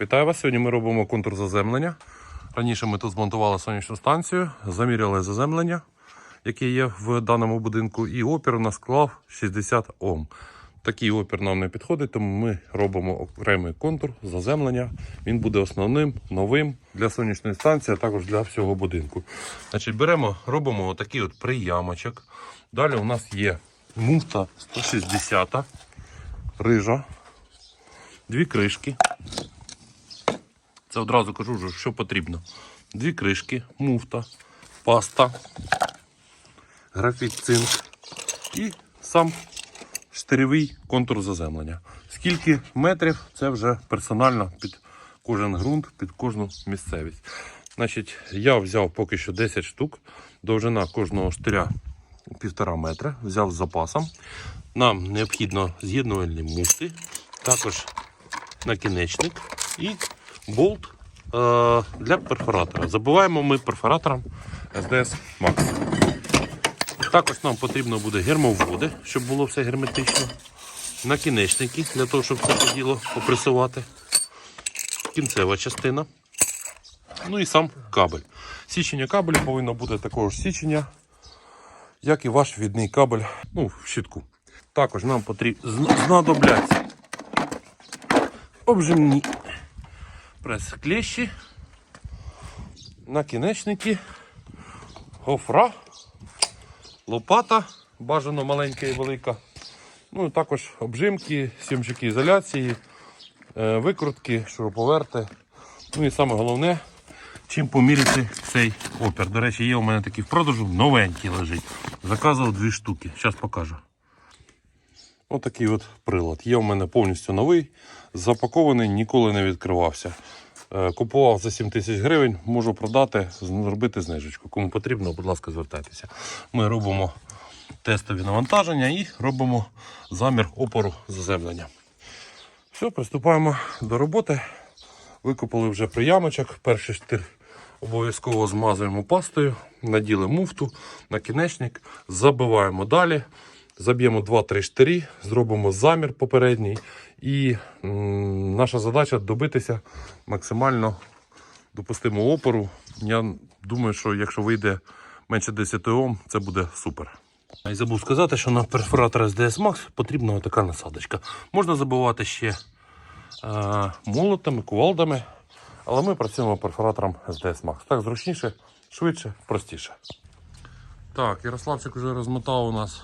Вітаю вас. Сьогодні ми робимо контур заземлення. Раніше ми тут змонтували сонячну станцію, заміряли заземлення, яке є в даному будинку, і опір у нас склав 60 Ом. Такий опір нам не підходить, тому ми робимо окремий контур заземлення. Він буде основним, новим для сонячної станції, а також для всього будинку. Значить, беремо, робимо отакий от приямочок. Далі у нас є муфта 160, рижа, дві кришки. Це одразу кажу, що потрібно. Дві кришки, муфта, паста, графіт цинк і сам штирєвий контур заземлення. Скільки метрів це вже персонально під кожен ґрунт, під кожну місцевість. Значить, я взяв поки що 10 штук. Довжина кожного штиря 1,5 метра. Взяв з запасом. Нам необхідно з'єднувальні муфти, також накінечник і болт е, для перфоратора. Забуваємо ми перфоратором SDS Max. Також нам потрібно буде гермоводи, щоб було все герметично. Накінечники для того, щоб це діло попресувати. Кінцева частина. Ну і сам кабель. Січення кабелю повинно бути такого ж січення, як і ваш відний кабель ну, в щитку. Також нам потрібно знадобляться обжимні прес-клещі, накінечники, гофра, лопата, бажано маленька і велика. Ну і також обжимки, сімчики ізоляції, е, викрутки, шуруповерти. Ну і саме головне, чим поміряти цей опір. До речі, є у мене такий в продажу, новенький лежить. Заказував дві штуки. Зараз покажу. Отакий от прилад. Є у мене повністю новий, запакований, ніколи не відкривався. Е, Купував за 7 тисяч гривень, можу продати, зробити знижечку. Кому потрібно, будь ласка, звертайтеся. Ми робимо тестові навантаження і робимо замір опору заземлення. Все, приступаємо до роботи. Викопали вже приямочок. Перший штир обов'язково змазуємо пастою, наділи муфту, накінечник, забиваємо далі. Заб'ємо 2-3 штирі, зробимо замір попередній. І наша задача добитися максимально допустимого опору. Я думаю, що якщо вийде менше 10 Ом, це буде супер. Й забув сказати, що на перфоратор SDS Max потрібна така насадочка. Можна забивати ще е, молотами, кувалдами, але ми працюємо перфоратором SDS Max. Так зручніше, швидше, простіше. Так, Ярославчик вже розмотав у нас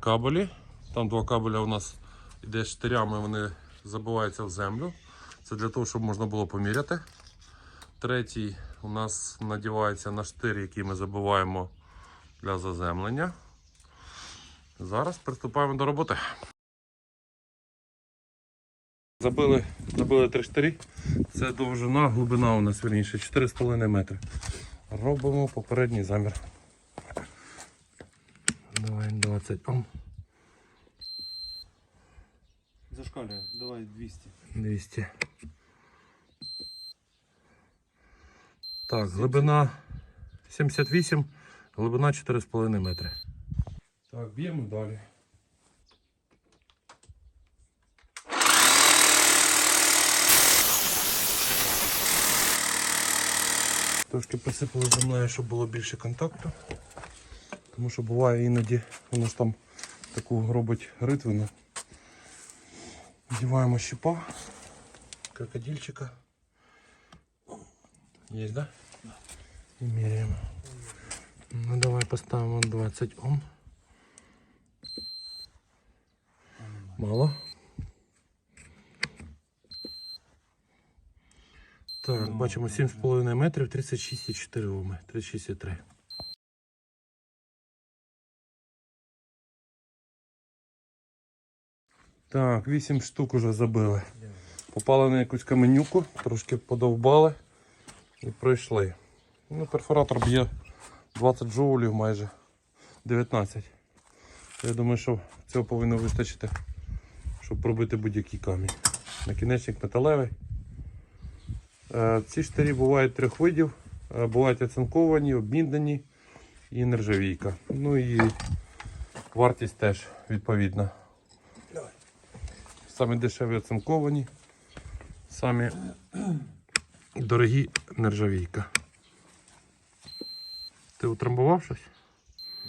кабелі. Там два кабеля у нас іде штирями, вони забиваються в землю. Це для того, щоб можна було поміряти. Третій у нас надівається на штир, який ми забиваємо для заземлення. Зараз приступаємо до роботи. Забили, забили три штирі. Це довжина, глибина у нас вірніше 4,5 метри. Робимо попередній замір. Давай 20 Ом. Зашкалює, давай 200. 200. Так, глибина 78, глибина 4,5 метри. Так, б'ємо далі. Трошки присипали землею, щоб було більше контакту. Тому що буває іноді воно ж там таку робить ритвину. Вдіваємо щипа, крокодильчика. Есть, да? И меряем. Ну давай поставим 20 Ом. Мало. Так, бачимо 7,5 метрів, 36,4 Оми, 36,3. Так, 8 штук уже забили. Попали на якусь каменюку, трошки подовбали і пройшли. Ну, перфоратор б'є 20 джоулів майже 19. Я думаю, що цього повинно вистачити, щоб пробити будь-який камінь. Накінечник металевий. Е, Ці штирі бувають трьох видів. Е, Бувають оцинковані, обміндані і нержавійка. Ну і вартість теж відповідна. Самі дешеві оцинковані, Самі дорогі нержавійка. Ти утрамбував щось?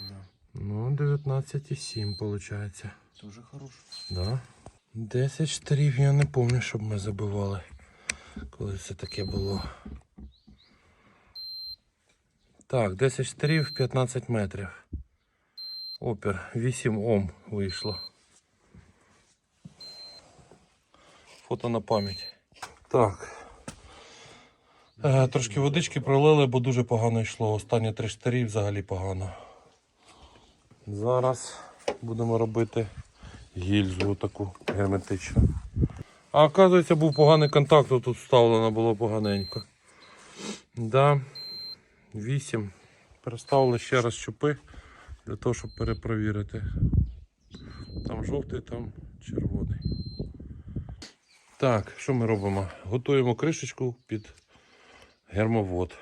Да. Ну, 19,7 виходить. Дуже хорош. Да. 10 штирів я не пам'ятаю, щоб ми забивали. Коли це таке було. Так, 10 штирів 15 метрів. Опір 8 Ом вийшло. Фото на пам'ять. Так. Е, трошки водички пролили, бо дуже погано йшло. Останні три штирі взагалі погано. Зараз будемо робити гільзу таку герметичну. А оказується, був поганий контакт, тут вставлено було поганенько. Да, 8. Переставили ще раз щупи для того, щоб перепровірити. Там жовтий, там червоний. Так, що ми робимо? Готуємо кришечку під гермовод.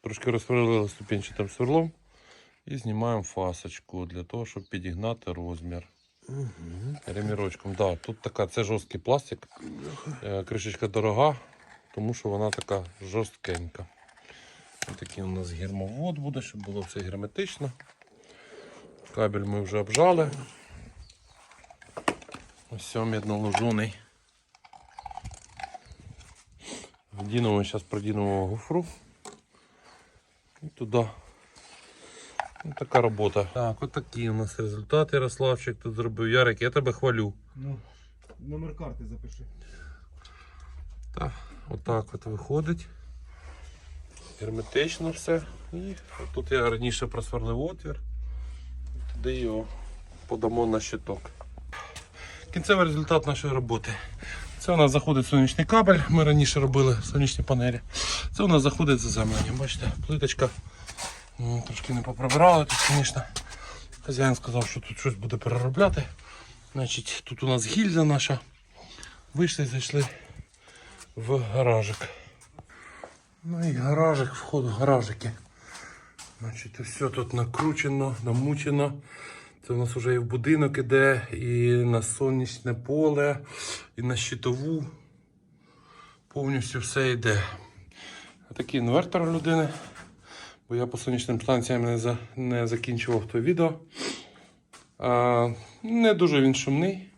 Трошки розсверлили ступенчатим сверлом. І знімаємо фасочку для того, щоб підігнати розмір. Ремірочком. Да, тут така, це жорсткий пластик. Е, Кришечка дорога, тому що вона така жорсткенька. Ось такий у нас гермовод буде, щоб було все герметично. Кабель ми вже обжали. Ось мідноложуний. Вдінемо, зараз продінемо гофру. І туди. Ну, така робота. Так, отакі у нас результати. Ярославчик тут зробив. Ярик, я тебе хвалю. Ну, номер карти запиши. Так, отак от виходить. Герметично все. І тут я раніше просверлив отвір. Туди його подамо на щиток. Кінцевий результат нашої роботи. Це у нас заходить сонячний кабель. Ми раніше робили сонячні панелі. Це у нас заходить заземлення. Бачите, плиточка. Трошки не поприбирали тут, звісно. Хазяїн сказав, що тут щось буде переробляти. Значить, тут у нас гільза наша. Вийшли, зайшли в гаражик. Ну і гаражик, вход в гаражики. Значить, все тут накручено, намучено. Це у нас вже і в будинок іде, і на сонячне поле, і на щитову. Повністю все йде. Такий інвертор у людини. Бо я по сонячним станціям не, за, не закінчував то відео. А, не дуже він шумний.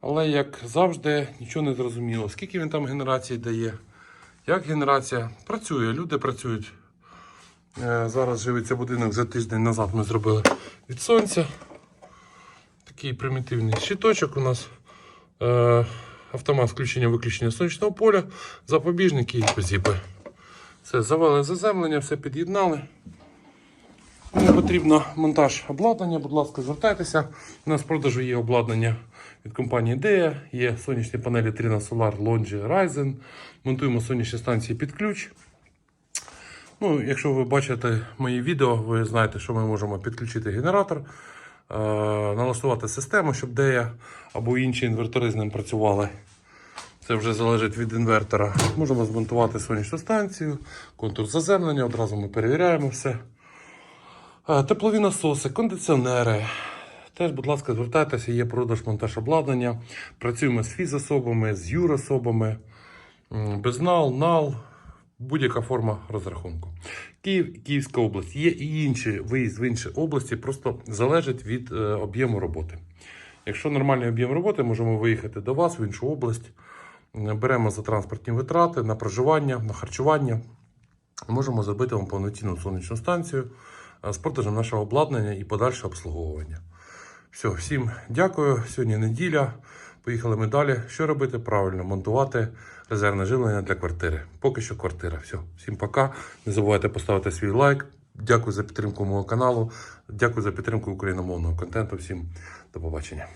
Але як завжди, нічого не зрозуміло. Скільки він там генерації дає, як генерація працює, люди працюють. Е, Зараз живиться будинок за тиждень назад ми зробили від сонця. Такий примітивний щиточок у нас. Е, Автомат включення-виключення сонячного поля, запобіжники і позіпи. Все, завели заземлення, все під'єднали. Кому потрібно монтаж обладнання, будь ласка, звертайтеся. У нас в продажу є обладнання від компанії DEA, є сонячні панелі Trina Solar, Longi, Ryzen. Монтуємо сонячні станції під ключ. Ну, якщо ви бачите мої відео, ви знаєте, що ми можемо підключити генератор, е, налаштувати систему, щоб DEA або інші інвертори з ним працювали. Це вже залежить від інвертора. Можемо змонтувати сонячну станцію, контур заземлення, одразу ми перевіряємо все. Е, Теплові насоси, кондиціонери. Теж, будь ласка, звертайтеся, є продаж-монтаж обладнання. Працюємо з фізособами, з юрособами, без НАЛ, НАЛ, будь-яка форма розрахунку. Київ, Київська область. Є і інші виїзд в інші області, просто залежить від е, об'єму роботи. Якщо нормальний об'єм роботи, можемо виїхати до вас в іншу область. Беремо за транспортні витрати на проживання, на харчування. Можемо зробити вам повноцінну сонячну станцію е, з продажем нашого обладнання і подальше обслуговування. Все, всім дякую. Сьогодні неділя. Поїхали ми далі. Що робити? Правильно, монтувати резервне живлення для квартири. Поки що квартира. Все, всім пока. Не забувайте поставити свій лайк. Дякую за підтримку мого каналу. Дякую за підтримку україномовного контенту. Всім до побачення.